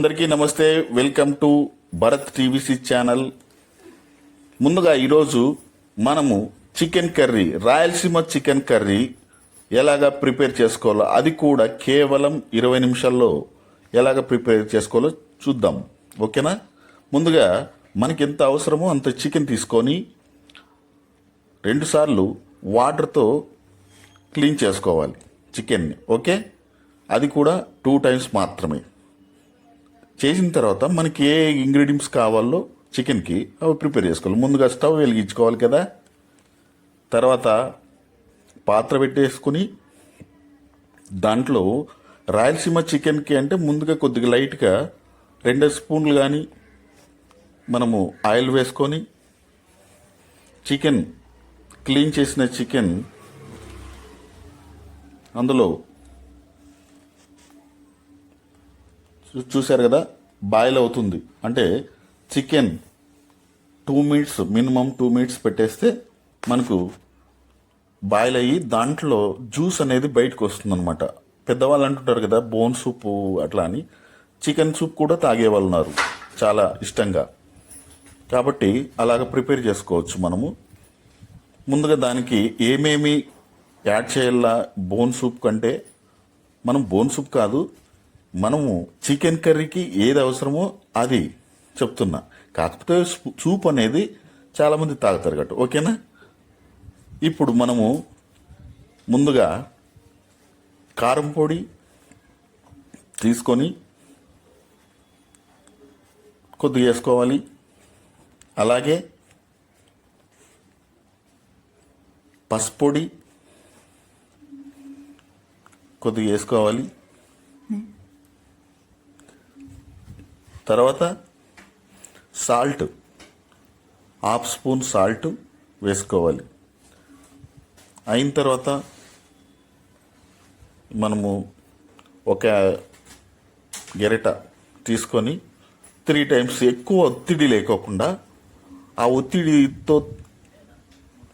అందరికీ నమస్తే. Welcome to Bharat TVC channel ముందుగా ఈరోజు మనము chicken curry Rayalaseema chicken curry ఎలాగ ప్రిపేర్ చేసుకోవాలో అది కూడా కేవలం ఇరవై నిమిషాల్లో ఎలాగ ప్రిపేర్ చేసుకోవాలో చూద్దాం. ఓకేనా? ముందుగా మనకి ఎంత అవసరమో అంత చికెన్ తీసుకొని రెండుసార్లు వాటర్తో క్లీన్ చేసుకోవాలి చికెన్ని. ఓకే? అది కూడా టూ టైమ్స్ మాత్రమే. చేసిన తర్వాత మనకి ఏ ఇంగ్రీడియంట్స్ కావాలో చికెన్కి అవి ప్రిపేర్ చేసుకోవాలి. ముందుగా స్టవ్ వెలిగించుకోవాలి కదా. తర్వాత పాత్ర పెట్టేసుకుని దాంట్లో రాయలసీమ చికెన్కి అంటే ముందుగా కొద్దిగా లైట్గా రెండు స్పూన్లు కానీ మనము ఆయిల్ వేసుకొని చికెన్ క్లీన్ చేసిన చికెన్ అందులో చూశారు కదా బాయిల్ అవుతుంది. అంటే chicken two minutes minimum two minutes పెట్టేస్తే మనకు బాయిల్ అయ్యి దాంట్లో జ్యూస్ అనేది బయటకు వస్తుంది అనమాట పెద్దవాళ్ళు అంటుంటారు కదా బోన్ సూప్ అట్లా అని. చికెన్ సూప్ కూడా తాగేవాళ్ళు ఉన్నారు చాలా ఇష్టంగా. కాబట్టి అలాగ ప్రిపేర్ చేసుకోవచ్చు మనము. ముందుగా దానికి ఏమేమి యాడ్ చేయాలా బోన్ సూప్ కంటే? మనం బోన్ సూప్ కాదు మనము చికెన్ కర్రీకి ఏది అవసరమో అది చెప్తున్నా. కాకపోతే సూప్ అనేది చాలామంది తాగుతారు గట్టు. ఓకేనా? ఇప్పుడు మనము ముందుగా కారం పొడి తీసుకొని కొద్దిగా వేసుకోవాలి. అలాగే పసుపొడి కొద్దిగా వేసుకోవాలి. తర్వాత సాల్ట్ హాఫ్ స్పూన్ సాల్ట్ వేసుకోవాలి. అయిన తర్వాత మనము ఒక గెరిట తీసుకొని త్రీ టైమ్స్ ఎక్కువ ఒత్తిడి లేకోకుండా ఆ ఒత్తిడితో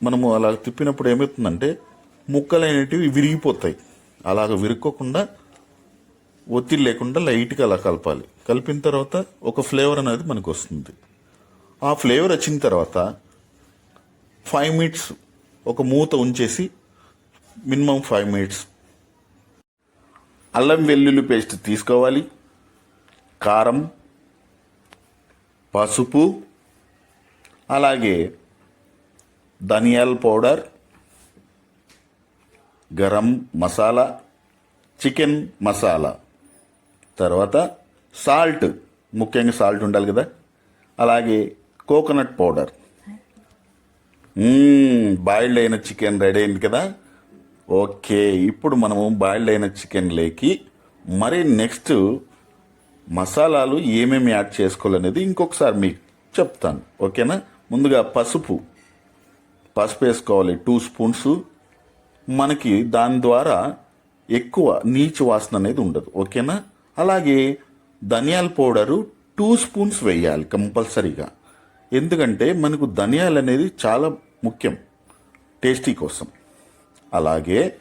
మనము అలా తిప్పినప్పుడు ఏమవుతుందంటే ముక్కలు అనేటివి విరిగిపోతాయి. అలాగ విరుక్కోకుండా ఒత్తిడి లేకుండా లైట్గా అలా కలపాలి. కలిపిన తర్వాత ఒక ఫ్లేవర్ అనేది మనకు వస్తుంది. ఆ ఫ్లేవర్ వచ్చిన తర్వాత ఫైవ్ మినిట్స్ ఒక మూత ఉంచేసి మినిమం ఫైవ్ మినిట్స్ అల్లం వెల్లుల్లి పేస్ట్ తీసుకోవాలి. కారం పసుపు అలాగే ధనియాల పౌడర్ గరం మసాలా చికెన్ మసాలా. తర్వాత సాల్ట్ ముఖ్యంగా సాల్ట్ ఉండాలి కదా. అలాగే కోకోనట్ పౌడర్. బాయిల్డ్ అయిన చికెన్ రెడీ అయింది కదా. ఓకే ఇప్పుడు మనము బాయిల్డ్ అయిన చికెన్ లేకి మరి నెక్స్ట్ మసాలాలు ఏమేమి యాడ్ చేసుకోవాలనేది ఇంకొకసారి మీకు చెప్తాను. ఓకేనా? ముందుగా పసుపు. పసుపు వేసుకోవాలి టూ స్పూన్స్. మనకి దాని ద్వారా ఎక్కువ నీచు వాసన అనేది ఉండదు. ఓకేనా? అలాగే ధనియాల పౌడరు టూ స్పూన్స్ వేయాలి కంపల్సరీగా. ఎందుకంటే మనకు ధనియాలు అనేది చాలా ముఖ్యం టేస్టీ కోసం. అలాగే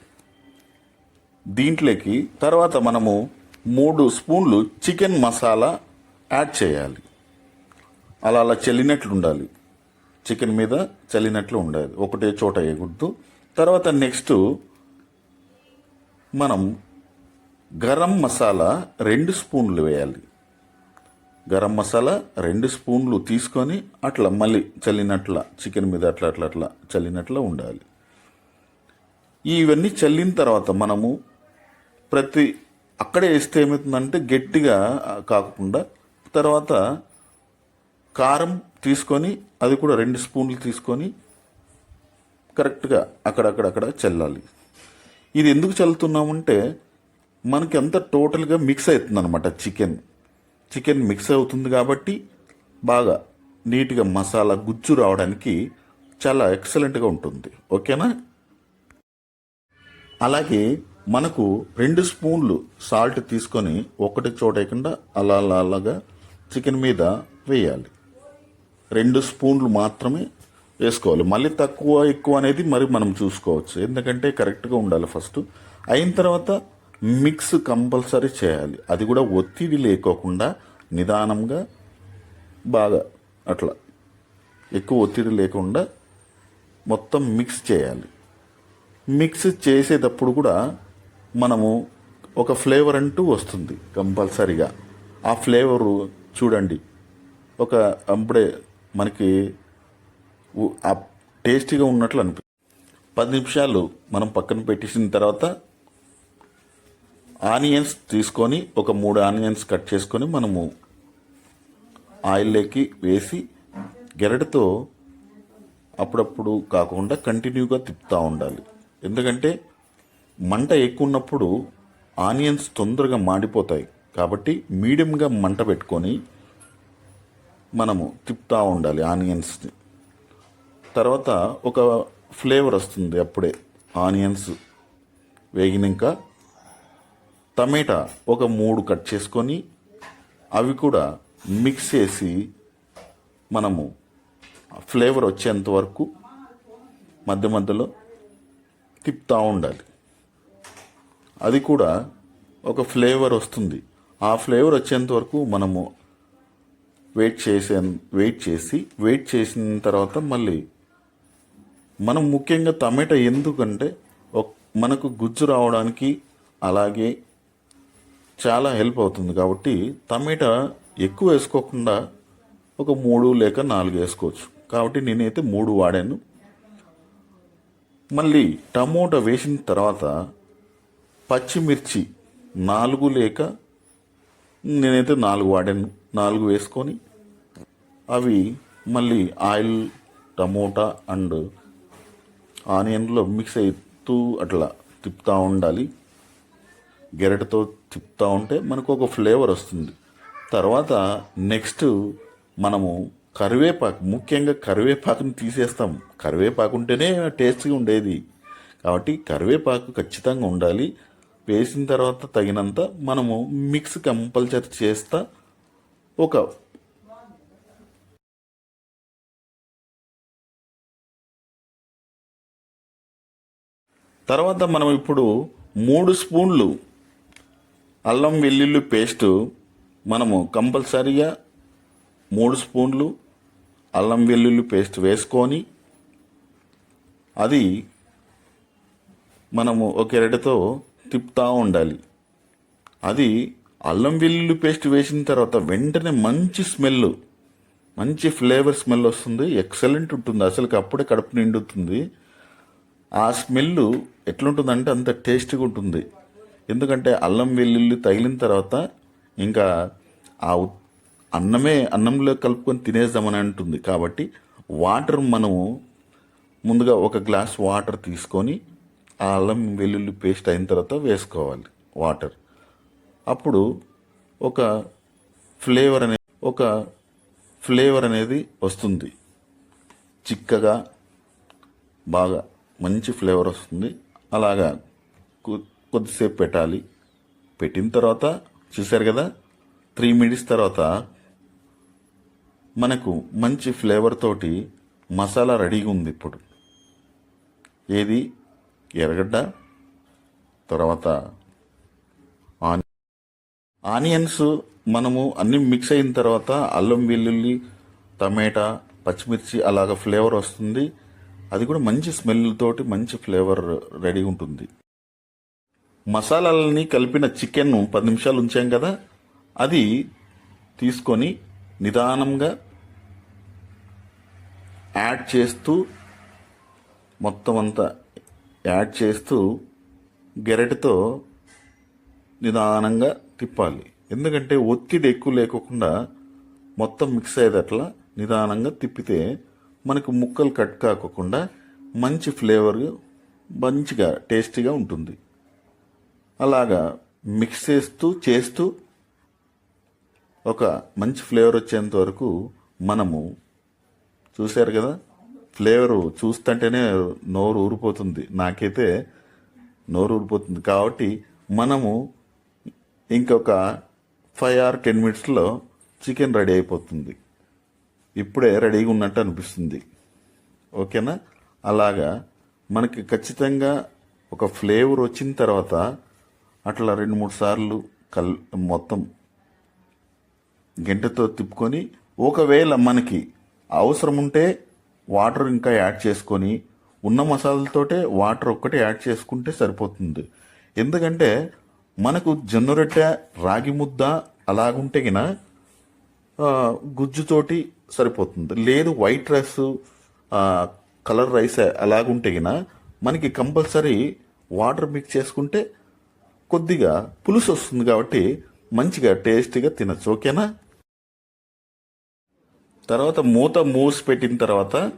దీంట్లోకి తర్వాత మనము మూడు స్పూన్లు చికెన్ మసాలా యాడ్ చేయాలి. అలా అలా చల్లినట్లు ఉండాలి. చికెన్ మీద చల్లినట్లు ఉండాలి. ఒకటే చోట వేయకూడదు. తర్వాత నెక్స్ట్ మనం గరం మసాలా రెండు స్పూన్లు వేయాలి. గరం మసాలా రెండు స్పూన్లు తీసుకొని అట్లా మళ్ళీ చల్లినట్ల చికెన్ మీద అట్లా అట్లా అట్లా చల్లినట్ల ఉండాలి. ఇవన్నీ చల్లిన తర్వాత మనము ప్రతి అక్కడే వేస్తే ఏమవుతుందంటే గట్టిగా కాకుండా తర్వాత కారం తీసుకొని అది కూడా రెండు స్పూన్లు తీసుకొని కరెక్ట్గా అక్కడక్కడక్కడ చల్లాలి. ఇది ఎందుకు చల్లుతున్నామంటే మనకి అంతా టోటల్గా మిక్స్ అవుతుంది అనమాట చికెన్. చికెన్ మిక్స్ అవుతుంది కాబట్టి బాగా నీట్గా మసాలా గుజ్జు రావడానికి చాలా ఎక్సలెంట్గా ఉంటుంది. ఓకేనా? అలాగే మనకు రెండు స్పూన్లు సాల్ట్ తీసుకొని ఒకటి చోటేయకుండా అలా అలా అలాగా చికెన్ మీద వేయాలి. రెండు స్పూన్లు మాత్రమే వేసుకోవాలి. మళ్ళీ తక్కువ ఎక్కువ అనేది మరి మనం చూసుకోవచ్చు. ఎందుకంటే కరెక్ట్గా ఉండాలి ఫస్ట్. అయిన తర్వాత మిక్స్ కంపల్సరీ చేయాలి. అది కూడా ఒత్తిడి లేకోకుండా నిదానంగా బాగా అట్లా ఎక్కువ ఒత్తిడి లేకుండా మొత్తం మిక్స్ చేయాలి. మిక్స్ చేసేటప్పుడు కూడా మనము ఒక ఫ్లేవర్ అంటూ వస్తుంది కంపల్సరీగా. ఆ ఫ్లేవరు చూడండి. ఒక అప్పుడే మనకి టేస్టీగా ఉన్నట్లు అనిపి పది నిమిషాలు మనం పక్కన పెట్టేసిన తర్వాత ఆనియన్స్ తీసుకొని ఒక మూడు ఆనియన్స్ కట్ చేసుకొని మనము ఆయిల్లోకి వేసి గెరటితో అప్పుడప్పుడు కాకుండా కంటిన్యూగా తిప్పుతూ ఉండాలి. ఎందుకంటే మంట ఎక్కువ ఉన్నప్పుడు ఆనియన్స్ తొందరగా మాడిపోతాయి. కాబట్టి మీడియంగా మంట పెట్టుకొని మనము తిప్పుతూ ఉండాలి ఆనియన్స్ని. తర్వాత ఒక ఫ్లేవర్ వస్తుంది అప్పుడే ఆనియన్స్ వేగినాక టమాటా ఒక మూడు కట్ చేసుకొని అవి కూడా మిక్స్ చేసి మనము ఫ్లేవర్ వచ్చేంత వరకు మధ్య మధ్యలో తిప్పుతూ ఉండాలి. అది కూడా ఒక ఫ్లేవర్ వస్తుంది. ఆ ఫ్లేవర్ వచ్చేంత వరకు మనము వెయిట్ చేసే వెయిట్ చేసి వెయిట్ చేసిన తర్వాత మళ్ళీ మనం ముఖ్యంగా టమాటా ఎందుకంటే మనకు గుజ్జు రావడానికి అలాగే చాలా హెల్ప్ అవుతుంది కాబట్టి టమాటా ఎక్కువ వేసుకోకుండా ఒక మూడు లేక నాలుగు వేసుకోవచ్చు. కాబట్టి నేనైతే మూడు వాడాను. మళ్ళీ టమోటా వేసిన తర్వాత పచ్చిమిర్చి నాలుగు లేక నేనైతే నాలుగు వాడాను. నాలుగు వేసుకొని అవి మళ్ళీ ఆయిల్ టమోటా అండ్ ఆనియన్లో మిక్స్ అవుతూ అట్లా తిప్పుతూ ఉండాలి. గెరటతో తిప్పుతూ ఉంటే మనకు ఒక ఫ్లేవర్ వస్తుంది. తర్వాత నెక్స్ట్ మనము కరివేపాకు ముఖ్యంగా కరివేపాకుని తీసేస్తాం. కరివేపాకు ఉంటేనే టేస్ట్గా ఉండేది. కాబట్టి కరివేపాకు ఖచ్చితంగా ఉండాలి. వేసిన తర్వాత తగినంత మనము మిక్స్ కంపల్సరీ చేస్తా ఒక తర్వాత మనం ఇప్పుడు మూడు స్పూన్లు అల్లం వెల్లుల్లి పేస్టు మనము కంపల్సరిగా మూడు స్పూన్లు అల్లం వెల్లుల్లి పేస్ట్ వేసుకొని అది మనము ఒక ఎరటితో తిప్పుతూ ఉండాలి. అది అల్లం వెల్లుల్లి పేస్ట్ వేసిన తర్వాత వెంటనే మంచి స్మెల్ మంచి ఫ్లేవర్ స్మెల్ వస్తుంది ఎక్సలెంట్ ఉంటుంది అసలుకి అప్పుడే కడుపు నిండుతుంది. ఆ స్మెల్ ఎట్లుంటుందంటే అంత టేస్టీగా ఉంటుంది. ఎందుకంటే అల్లం వెల్లుల్లి తగిలిన తర్వాత ఇంకా ఆ అన్నమే అన్నంలో కలుపుకొని తినేద్దామని అంటుంది. కాబట్టి వాటర్ మనము ముందుగా ఒక గ్లాస్ వాటర్ తీసుకొని ఆ అల్లం వెల్లుల్లి పేస్ట్ అయిన తర్వాత వేసుకోవాలి వాటర్. అప్పుడు ఒక ఫ్లేవర్ అనే ఒక ఫ్లేవర్ అనేది వస్తుంది. చిక్కగా బాగా మంచి ఫ్లేవర్ వస్తుంది. అలాగా కొద్దిసేపు పెట్టాలి. పెట్టిన తర్వాత చూశారు కదా త్రీ మినిట్స్ తర్వాత మనకు మంచి ఫ్లేవర్ తోటి మసాలా రెడీగా ఉంది ఇప్పుడు. ఏది? ఎర్రగడ్డ తర్వాత ఆని ఆనియన్స్ మనము అన్ని మిక్స్ అయిన తర్వాత అల్లం వెల్లుల్లి టమాటా పచ్చిమిర్చి అలాగ ఫ్లేవర్ వస్తుంది. అది కూడా మంచి స్మెల్ తోటి మంచి ఫ్లేవర్ రెడీ ఉంటుంది. మసాలాలని కలిపిన చికెన్ పది నిమిషాలు ఉంచాం కదా అది తీసుకొని నిదానంగా యాడ్ చేస్తూ మొత్తం అంతా యాడ్ చేస్తూ గెరటితో నిదానంగా తిప్పాలి. ఎందుకంటే ఒత్తిడి ఎక్కువ లేకోకుండా మొత్తం మిక్స్ అయ్యేటట్లా నిదానంగా తిప్పితే మనకు ముక్కలు కట్ కాకుండా మంచి ఫ్లేవర్ మంచిగా టేస్టీగా ఉంటుంది. అలాగా మిక్స్ చేస్తూ చేస్తూ ఒక మంచి ఫ్లేవర్ వచ్చేంత వరకు మనము చూశారు కదా? ఫ్లేవర్ చూస్తుంటేనే నోరు ఊరిపోతుంది. నాకైతే నోరు ఊరిపోతుంది. కాబట్టి మనము ఇంకొక ఫైవ్ ఆర్ టెన్ మినిట్స్లో చికెన్ రెడీ అయిపోతుంది. ఇప్పుడే రెడీగా ఉన్నట్టు అనిపిస్తుంది. ఓకేనా? అలాగా మనకి ఖచ్చితంగా ఒక ఫ్లేవర్ వచ్చిన తర్వాత అట్లా రెండు మూడు సార్లు కల్ మొత్తం గంటతో తిప్పుకొని ఒకవేళ మనకి అవసరం ఉంటే వాటర్ ఇంకా యాడ్ చేసుకొని ఉన్న మసాలాలతోటే వాటర్ ఒక్కటే యాడ్ చేసుకుంటే సరిపోతుంది. ఎందుకంటే మనకు జొన్న రొట్టె రాగి ముద్ద అలాగుంటే గిన గుజ్జుతోటి సరిపోతుంది. లేదు వైట్ రైస్ కలర్ రైస్ అలాగుంటే గిన మనకి కంపల్సరీ వాటర్ మిక్స్ చేసుకుంటే కొద్దిగా పులుసు వస్తుంది కాబట్టి మంచిగా టేస్టీగా తినచ్చు ఓకేనా? తర్వాత మూత మూసి పెట్టిన తర్వాత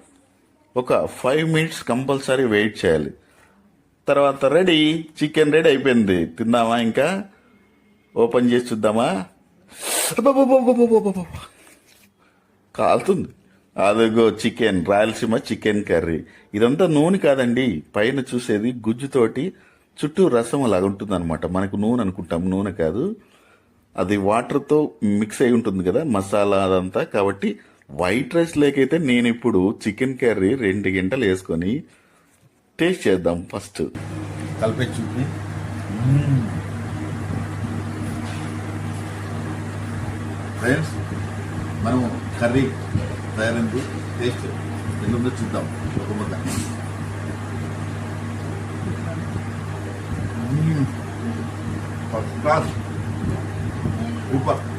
ఒక ఫైవ్ మినిట్స్ కంపల్సరీ వెయిట్ చేయాలి. తర్వాత రెడీ చికెన్ రెడీ అయిపోయింది. తిందామా ఇంకా? ఓపెన్ చేసి చూద్దామా? కాలుతుంది. అదిగో చికెన్ రాయలసీమ చికెన్ కర్రీ. ఇదంతా నూనె కాదండి పైన చూసేది గుజ్జుతోటి చుట్టూ రసం అలాగ ఉంటుంది అనమాట మనకు నూనె అనుకుంటాం. నూనె కాదు. అది వాటర్తో మిక్స్ అయి ఉంటుంది కదా మసాలా అదంతా. కాబట్టి వైట్ రైస్ లేకైతే నేను ఇప్పుడు చికెన్ కర్రీ రెండు గంటలు వేసుకొని టేస్ట్ చేద్దాం ఫస్ట్ కలిపే చూపి. ఫ్రెండ్స్ మనం కర్రీ తయారైంది. టేస్ట్ ఎందుకు చూద్దాం. ఒక ముద్ద. faculdade. Opa!